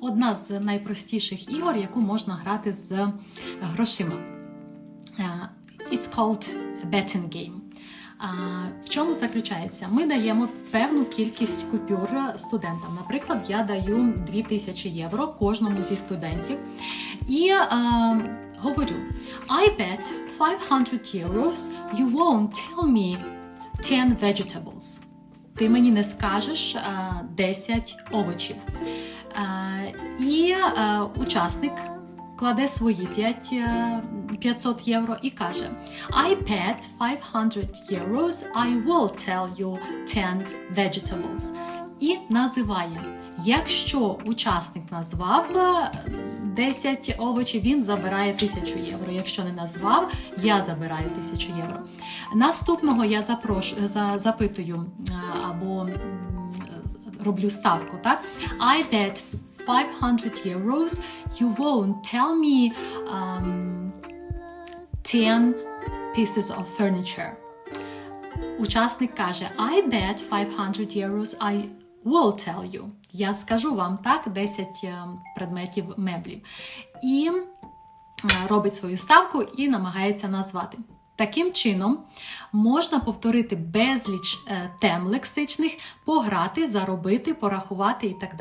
одна з найпростіших ігор, яку можна грати з грошима. Е, It's called betting game. В чому заключається? Ми даємо певну кількість купюр студентам. Наприклад, я даю 2000 євро кожному зі студентів. І а, говорю: I bet 500 euros you won't tell me 10 vegetables. Ти мені не скажеш а, 10 овочів. І а, учасник кладе свої 5, е, 500 євро і каже: I bet 500 euros I will tell you 10 vegetables. І називає. Якщо учасник назвав е, 10 овочів, він забирає 1000 євро. Якщо не назвав, я забираю 1000 євро. Наступного я запрошую, за, запитую е, або роблю ставку, так? I bet 500 euros you won't tell me um, 10 pieces of furniture. Учасник каже: I bet 500 euros I will tell you. Я скажу вам так 10 е, предметів меблів. І е, робить свою ставку і намагається назвати. Таким чином можна повторити безліч е, тем лексичних, пограти, заробити, порахувати і так далі.